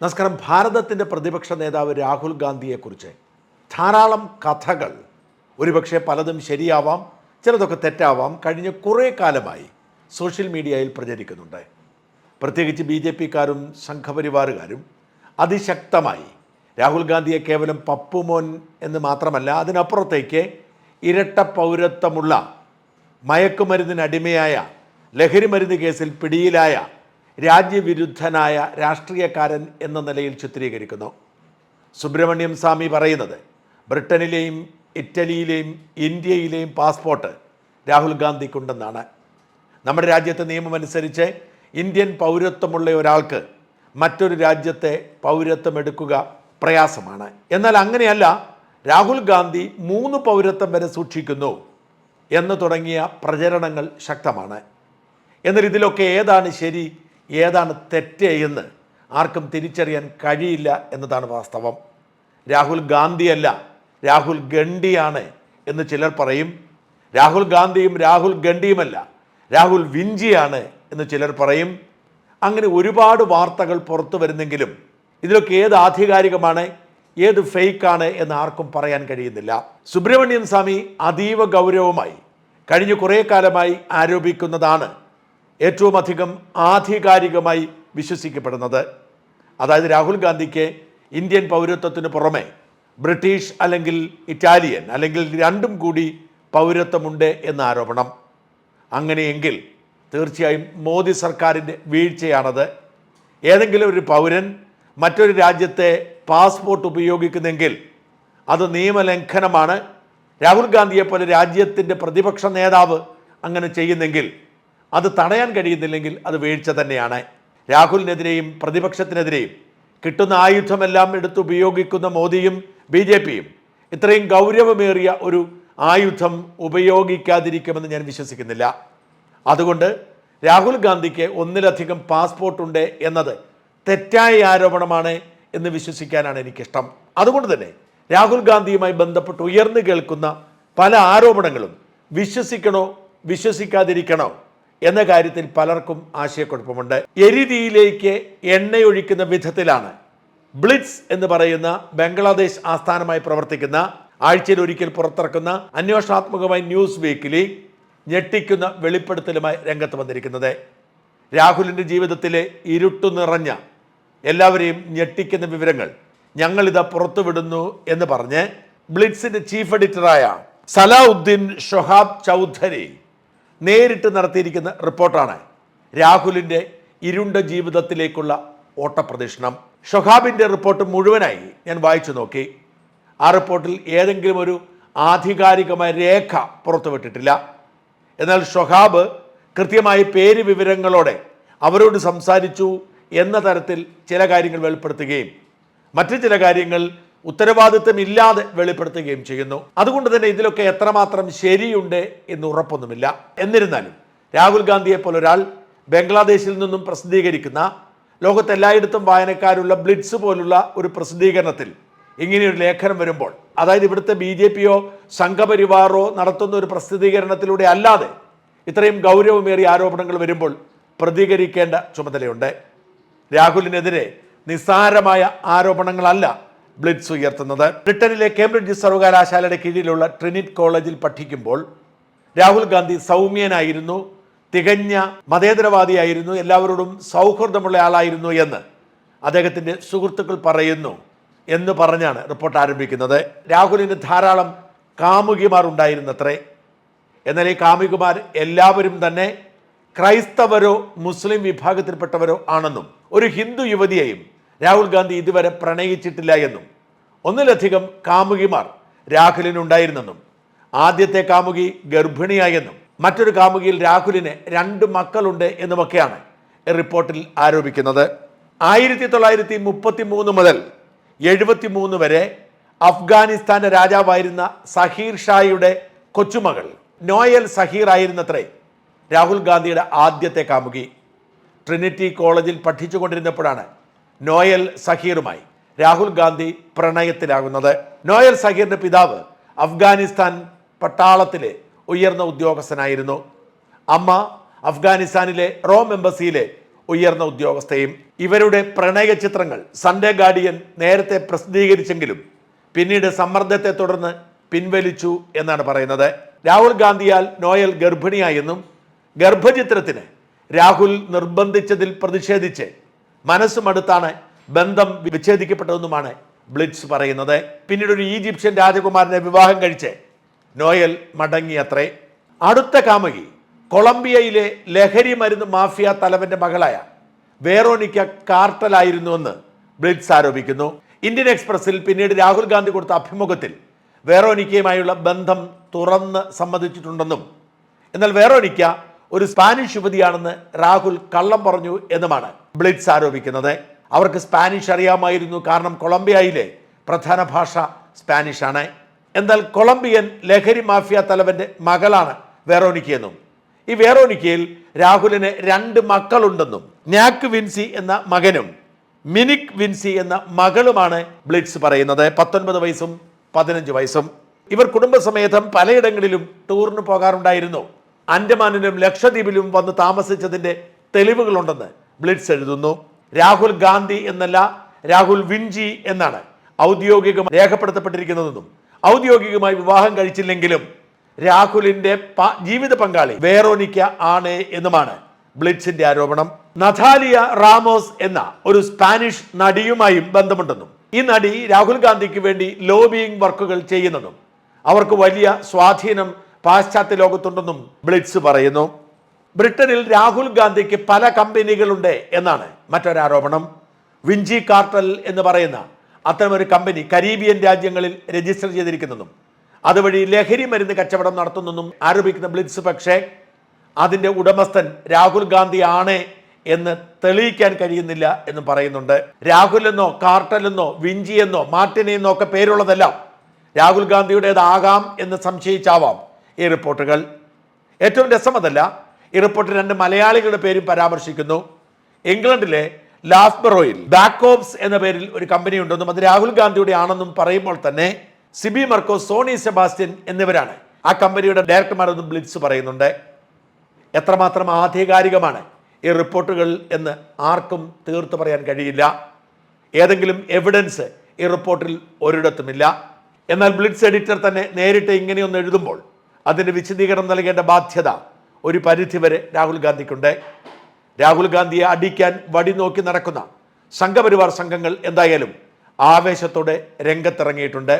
നമസ്കാരം. ഭാരതത്തിന്റെ പ്രതിപക്ഷ നേതാവ് രാഹുൽ ഗാന്ധിയെക്കുറിച്ച് ധാരാളം കഥകൾ. ഒരുപക്ഷെ പലതും ശരിയാവാം ചിലതൊക്കെ തെറ്റാവാം. കഴിഞ്ഞ കുറേ കാലമായി സോഷ്യൽ മീഡിയയിൽ പ്രചരിക്കുന്നുണ്ട്. പ്രത്യേകിച്ച് ബി ജെ പിക്കാരും സംഘപരിവാറുകാരും അതിശക്തമായി രാഹുൽ ഗാന്ധിയെ കേവലം പപ്പുമോൻ എന്ന് മാത്രമല്ല അതിനപ്പുറത്തേക്ക് ഇരട്ട പൗരത്വമുള്ള മയക്കുമരുന്നിനടിമയായ ലഹരി മരുന്ന് കേസിൽ പിടിയിലായ രാജ്യവിരുദ്ധനായ രാഷ്ട്രീയക്കാരൻ എന്ന നിലയിൽ ചിത്രീകരിക്കുന്നു. സുബ്രഹ്മണ്യം സ്വാമി പറയുന്നത് ബ്രിട്ടനിലെയും ഇറ്റലിയിലെയും ഇന്ത്യയിലെയും പാസ്പോർട്ട് രാഹുൽ ഗാന്ധിക്കുണ്ടെന്നാണ്. നമ്മുടെ രാജ്യത്തെ നിയമമനുസരിച്ച് ഇന്ത്യൻ പൗരത്വമുള്ള ഒരാൾക്ക് മറ്റൊരു രാജ്യത്തെ പൗരത്വം എടുക്കുക പ്രയാസമാണ്. എന്നാൽ അങ്ങനെയല്ല രാഹുൽ ഗാന്ധി മൂന്ന് പൗരത്വം വരെ സൂക്ഷിക്കുന്നു എന്ന് തുടങ്ങിയ പ്രചരണങ്ങൾ ശക്തമാണ്. എന്നാൽ ഇതിലൊക്കെ ഏതാണ് ശരി? ഏതാണ് തെറ്റ് എന്ന് ആർക്കും തിരിച്ചറിയാൻ കഴിയില്ല എന്നതാണ് വാസ്തവം. രാഹുൽ ഗാന്ധിയല്ല രാഹുൽ ഗണ്ഡിയാണ് എന്ന് ചിലർ പറയും. രാഹുൽ ഗാന്ധിയും രാഹുൽ ഗണ്ഡിയുമല്ല രാഹുൽ വിഞ്ചിയാണ് എന്ന് ചിലർ പറയും. അങ്ങനെ ഒരുപാട് വാർത്തകൾ പുറത്തു വരുന്നെങ്കിലും ഇതിലൊക്കെ ഏത് ആധികാരികമാണ് ഏത് ഫേക്കാണ് എന്ന് ആർക്കും പറയാൻ കഴിയുന്നില്ല. സുബ്രഹ്മണ്യൻ സ്വാമി അതീവ ഗൗരവമായി കഴിഞ്ഞ കുറേ കാലമായി ആരോപിക്കുന്നതാണ് ഏറ്റവും അധികം ആധികാരികമായി വിശ്വസിക്കപ്പെടുന്നത്. അതായത് രാഹുൽ ഗാന്ധിക്ക് ഇന്ത്യൻ പൗരത്വത്തിന് പുറമെ ബ്രിട്ടീഷ് അല്ലെങ്കിൽ ഇറ്റാലിയൻ അല്ലെങ്കിൽ രണ്ടും കൂടി പൗരത്വമുണ്ട് എന്ന ആരോപണം. അങ്ങനെയെങ്കിൽ തീർച്ചയായും മോദി സർക്കാരിന്റെ വീഴ്ചയാണത്. ഏതെങ്കിലും ഒരു പൗരൻ മറ്റൊരു രാജ്യത്തെ പാസ്പോർട്ട് ഉപയോഗിക്കുന്നെങ്കിൽ അത് നിയമലംഘനമാണ്. രാഹുൽ ഗാന്ധിയെപ്പോലെ രാജ്യത്തിന്റെ പ്രതിപക്ഷ നേതാവ് അങ്ങനെ ചെയ്യുന്നെങ്കിൽ അത് തടയാൻ കഴിയുന്നില്ലെങ്കിൽ അത് വീഴ്ച തന്നെയാണ്. രാഹുലിനെതിരെയും പ്രതിപക്ഷത്തിനെതിരെയും കിട്ടുന്ന ആയുധമെല്ലാം എടുത്ത് ഉപയോഗിക്കുന്ന മോദിയും ബി ജെ പിയും ഇത്രയും ഗൗരവമേറിയ ഒരു ആയുധം ഉപയോഗിക്കാതിരിക്കുമെന്ന് ഞാൻ വിശ്വസിക്കുന്നില്ല. അതുകൊണ്ട് രാഹുൽ ഗാന്ധിക്ക് ഒന്നിലധികം പാസ്പോർട്ട് ഉണ്ട് എന്നത് തെറ്റായ ആരോപണമാണ് എന്ന് വിശ്വസിക്കാനാണ് എനിക്കിഷ്ടം. അതുകൊണ്ട് തന്നെ രാഹുൽ ഗാന്ധിയുമായി ബന്ധപ്പെട്ട് ഉയർന്നു കേൾക്കുന്ന പല ആരോപണങ്ങളും വിശ്വസിക്കണോ വിശ്വസിക്കാതിരിക്കണോ എന്ന കാര്യത്തിൽ പലർക്കും ആശയക്കുഴപ്പമുണ്ട്. എരിതിയിലേക്ക് എണ്ണയൊഴിക്കുന്ന വിധത്തിലാണ്. ബ്ലിറ്റ്സ് എന്ന് പറയുന്ന ബംഗ്ലാദേശ് ആസ്ഥാനമായി പ്രവർത്തിക്കുന്ന ആഴ്ചയിൽ ഒരിക്കൽ പുറത്തിറക്കുന്ന അന്വേഷണാത്മകമായ ന്യൂസ് വീക്കിലി ഞെട്ടിക്കുന്ന വെളിപ്പെടുത്തലുമായി രംഗത്ത് വന്നിരിക്കുന്നത്. രാഹുലിന്റെ ജീവിതത്തിലെ ഇരുട്ടു നിറഞ്ഞ എല്ലാവരെയും ഞെട്ടിക്കുന്ന വിവരങ്ങൾ ഞങ്ങളിതാ പുറത്തുവിടുന്നു എന്ന് പറഞ്ഞ് ബ്ലിറ്റ്സിന്റെ ചീഫ് എഡിറ്ററായ സലാഹുദ്ദീൻ ഷൊഹാബ് ചൗധരി നേരിട്ട് നടത്തിയിരിക്കുന്ന റിപ്പോർട്ടാണ് രാഹുലിന്റെ ഇരുണ്ട ജീവിതത്തിലേക്കുള്ള ഓട്ടപ്രദക്ഷിണം. ഷൊഹാബിന്റെ റിപ്പോർട്ട് മുഴുവനായി ഞാൻ വായിച്ചു നോക്കി. ആ റിപ്പോർട്ടിൽ ഏതെങ്കിലും ഒരു ആധികാരികമായ രേഖ പുറത്തുവിട്ടിട്ടില്ല. എന്നാൽ ഷൊഹാബ് കൃത്യമായി പേര് വിവരങ്ങളോടെ അവരോട് സംസാരിച്ചു എന്ന തരത്തിൽ ചില കാര്യങ്ങൾ വെളിപ്പെടുത്തുകയും മറ്റു ചില കാര്യങ്ങൾ ഉത്തരവാദിത്തമില്ലാതെ വെളിപ്പെടുത്തുകയും ചെയ്യുന്നു. അതുകൊണ്ട് തന്നെ ഇതിലൊക്കെ എത്രമാത്രം ശരിയുണ്ട് എന്ന് ഉറപ്പൊന്നുമില്ല. എന്നിരുന്നാലും രാഹുൽ ഗാന്ധിയെ ഒരാൾ ബംഗ്ലാദേശിൽ നിന്നും പ്രസിദ്ധീകരിക്കുന്ന ലോകത്തെല്ലായിടത്തും വായനക്കാരുള്ള ബ്ലിറ്റ്സ് പോലുള്ള ഒരു പ്രസിദ്ധീകരണത്തിൽ ഇങ്ങനെയൊരു ലേഖനം വരുമ്പോൾ അതായത് ഇവിടുത്തെ ബി ജെ പിയോ സംഘപരിവാറോ നടത്തുന്ന ഒരു പ്രസിദ്ധീകരണത്തിലൂടെ അല്ലാതെ ഇത്രയും ഗൗരവമേറിയ ആരോപണങ്ങൾ വരുമ്പോൾ പ്രതികരിക്കേണ്ട ചുമതലയുണ്ട്. രാഹുലിനെതിരെ നിസ്സാരമായ ആരോപണങ്ങളല്ല ബ്ലിറ്റ്സ് ഉയർത്തുന്നത്. ബ്രിട്ടനിലെ കേംബ്രിഡ്ജ് സർവകലാശാലയുടെ കീഴിലുള്ള ട്രിനിറ്റ് കോളേജിൽ പഠിക്കുമ്പോൾ രാഹുൽ ഗാന്ധി സൗമ്യനായിരുന്നു തികഞ്ഞ മതേതരവാദിയായിരുന്നു എല്ലാവരോടും സൗഹൃദമുള്ള ആളായിരുന്നു എന്ന് അദ്ദേഹത്തിന്റെ സുഹൃത്തുക്കൾ പറയുന്നു എന്ന് പറഞ്ഞാണ് റിപ്പോർട്ട് ആരംഭിക്കുന്നത്. രാഹുലിന് ധാരാളം കാമുകിമാർ ഉണ്ടായിരുന്നത്രേ. എന്നാൽ ഈ കാമുകിമാർ എല്ലാവരും തന്നെ ക്രൈസ്തവരോ മുസ്ലിം വിഭാഗത്തിൽപ്പെട്ടവരോ ആണെന്നും ഒരു ഹിന്ദു യുവതിയെയും രാഹുൽ ഗാന്ധി ഇതുവരെ പ്രണയിച്ചിട്ടില്ല എന്നും ഒന്നിലധികം കാമുകിമാർ രാഹുലിനുണ്ടായിരുന്നെന്നും ആദ്യത്തെ കാമുകി ഗർഭിണിയായെന്നും മറ്റൊരു കാമുകിയിൽ രാഹുലിന് രണ്ട് മക്കളുണ്ട് എന്നുമൊക്കെയാണ് റിപ്പോർട്ടിൽ ആരോപിക്കുന്നത്. ആയിരത്തി തൊള്ളായിരത്തി മുപ്പത്തി മൂന്ന് മുതൽ എഴുപത്തി മൂന്ന് വരെ അഫ്ഗാനിസ്ഥാന്റെ രാജാവായിരുന്ന സഹീർ ഷായുടെ കൊച്ചുമകൾ നോയൽ സഹീർ ആയിരുന്നത്രേ രാഹുൽ ഗാന്ധിയുടെ ആദ്യത്തെ കാമുകി. ട്രിനിറ്റി കോളേജിൽ പഠിച്ചുകൊണ്ടിരുന്നപ്പോഴാണ് നോയൽ സഹീറുമായി രാഹുൽ ഗാന്ധി പ്രണയത്തിലാകുന്നത്. നോയൽ സഹീറിന്റെ പിതാവ് അഫ്ഗാനിസ്ഥാൻ പട്ടാളത്തിലെ ഉയർന്ന ഉദ്യോഗസ്ഥനായിരുന്നു. അമ്മ അഫ്ഗാനിസ്ഥാനിലെ റോം എംബസിയിലെ ഉയർന്ന ഉദ്യോഗസ്ഥയും ഇവരുടെ പ്രണയ ചിത്രങ്ങൾ സൺഡേ ഗാർഡിയൻ നേരത്തെ പ്രസിദ്ധീകരിച്ചെങ്കിലും പിന്നീട് സമ്മർദ്ദത്തെ തുടർന്ന് പിൻവലിച്ചു എന്നാണ് പറയുന്നത്. രാഹുൽ ഗാന്ധിയാൽ നോയൽ ഗർഭിണിയായെന്നും ഗർഭചിത്രത്തിന് രാഹുൽ നിർബന്ധിച്ചതിൽ പ്രതിഷേധിച്ച് മനസ്സുമടുത്താണ് ബന്ധം വിച്ഛേദിക്കപ്പെട്ടതെന്നുമാണ് ബ്ലിറ്റ്സ് പറയുന്നത്. പിന്നീട് ഒരു ഈജിപ്ഷ്യൻ രാജകുമാരനെ വിവാഹം കഴിച്ച് നോയൽ മടങ്ങിയത്രേ. അടുത്ത കാമുകി കൊളംബിയയിലെ ലഹരി മരുന്ന് മാഫിയ തലവന്റെ മകളായ വേറോനിക്ക കാർട്ടലായിരുന്നുവെന്ന് ബ്ലിറ്റ്സ് ആരോപിക്കുന്നു. ഇന്ത്യൻ എക്സ്പ്രസിൽ പിന്നീട് രാഹുൽ ഗാന്ധി കൊടുത്ത അഭിമുഖത്തിൽ വേറോനിക്കയുമായുള്ള ബന്ധം തുറന്ന് സമ്മതിച്ചിട്ടുണ്ടെന്നും. എന്നാൽ വേറോനിക്ക ഒരു സ്പാനിഷ് യുവതിയാണെന്ന് രാഹുൽ കള്ളം പറഞ്ഞു എന്നുമാണ് ബ്ലിറ്റ്സ് ആരോപിക്കുന്നത്. അവർക്ക് സ്പാനിഷ് അറിയാമായിരുന്നു. കാരണം കൊളംബിയയിലെ പ്രധാന ഭാഷ സ്പാനിഷ് ആണ്. എന്നാൽ കൊളംബിയൻ ലഹരി മാഫിയ തലവന്റെ മകളാണ് വേറോനിക്കയെന്നും ഈ വേറോനിക്കയിൽ രാഹുലിന് രണ്ട് മക്കളുണ്ടെന്നും നാക്ക് വിൻസി എന്ന മകനും മിനിക് വിൻസി എന്ന മകളുമാണ് ബ്ലിറ്റ്സ് പറയുന്നത്. പത്തൊൻപത് വയസ്സും പതിനഞ്ച് വയസ്സും. ഇവർ കുടുംബസമേതം പലയിടങ്ങളിലും ടൂറിന് പോകാറുണ്ടായിരുന്നു. അൻഡമാനിലും ലക്ഷദ്വീപിലും വന്ന് താമസിച്ചതിന്റെ തെളിവുകളുണ്ടെന്ന് ബ്ലിറ്റ്സ് എഴുതുന്നു. രാഹുൽ ഗാന്ധി എന്നല്ല രാഹുൽ വിൻജി എന്നാണ് ഔദ്യോഗികമായി രേഖപ്പെടുത്തപ്പെട്ടിരിക്കുന്നതെന്നും ഔദ്യോഗികമായി വിവാഹം കഴിച്ചില്ലെങ്കിലും രാഹുലിന്റെ ജീവിത പങ്കാളി വേറോനിക്ക ആണ് എന്നുമാണ് ബ്ലിറ്റ്സിന്റെ ആരോപണം. നഥാലിയ റാമോസ് എന്ന ഒരു സ്പാനിഷ് നടിയുമായും ബന്ധമുണ്ടെന്നും ഈ നടി രാഹുൽ ഗാന്ധിക്ക് വേണ്ടി ലോബിയിങ് വർക്കുകൾ ചെയ്യുന്നതും അവർക്ക് വലിയ സ്വാധീനം പാശ്ചാത്യ ലോകത്തുണ്ടെന്നും ബ്ലിറ്റ്സ് പറയുന്നു. ബ്രിട്ടനിൽ രാഹുൽ ഗാന്ധിക്ക് പല കമ്പനികളുണ്ട് എന്നാണ് മറ്റൊരാരോപണം വിഞ്ചി കാർട്ടൽ എന്ന് പറയുന്ന അത്തരമൊരു കമ്പനി കരീബിയൻ രാജ്യങ്ങളിൽ രജിസ്റ്റർ ചെയ്തിരിക്കുന്നതും അതുവഴി ലഹരി മരുന്ന് കച്ചവടം നടത്തുന്നെന്നും ആരോപിക്കുന്ന ബ്ലിറ്റ്സ്. പക്ഷേ അതിന്റെ ഉടമസ്ഥൻ രാഹുൽ ഗാന്ധി ആണ് എന്ന് തെളിയിക്കാൻ കഴിയുന്നില്ല എന്ന് പറയുന്നുണ്ട്. രാഹുൽ എന്നോ കാർട്ടൽ എന്നോ വിഞ്ചി എന്നോ മാർട്ടിനെന്നോ ഒക്കെ പേരുള്ളതെല്ലാം രാഹുൽ ഗാന്ധിയുടേതാകാം എന്ന് സംശയിച്ചാവാം. ഈ റിപ്പോർട്ടുകൾ. ഏറ്റവും രസമതല്ല ഈ റിപ്പോർട്ടിൽ രണ്ട് മലയാളികളുടെ പേരും പരാമർശിക്കുന്നു. ഇംഗ്ലണ്ടിലെ ലാഫ്ബറോയിൽ ബാക്കോപ്സ് എന്ന പേരിൽ ഒരു കമ്പനി ഉണ്ടെന്നും അത് രാഹുൽ ഗാന്ധിയുടെ ആണെന്നും പറയുമ്പോൾ തന്നെ സിബി മർക്കോ സോണി സെബാസ്റ്റ്യൻ എന്നിവരാണ്. ആ കമ്പനിയുടെ ഡയറക്ടർമാരെന്നും ബ്ലിറ്റ്സ് പറയുന്നുണ്ട്. എത്രമാത്രം ആധികാരികമാണ് ഈ റിപ്പോർട്ടുകൾ എന്ന് ആർക്കും തീർത്തു പറയാൻ കഴിയില്ല. ഏതെങ്കിലും എവിഡൻസ് ഈ റിപ്പോർട്ടിൽ ഒരിടത്തുമില്ല. എന്നാൽ ബ്ലിറ്റ്സ് എഡിറ്റർ തന്നെ നേരിട്ട് ഇങ്ങനെയൊന്ന് എഴുതുമ്പോൾ അതിന് വിശദീകരണം നൽകേണ്ട ബാധ്യത ഒരു പരിധിവരെ രാഹുൽ ഗാന്ധിക്കുണ്ട്. രാഹുൽ ഗാന്ധിയെ അടിക്കാൻ വടി നോക്കി നടക്കുന്ന സംഘപരിവാർ സംഘങ്ങൾ എന്തായാലും ആവേശത്തോടെ രംഗത്തിറങ്ങിയിട്ടുണ്ട്.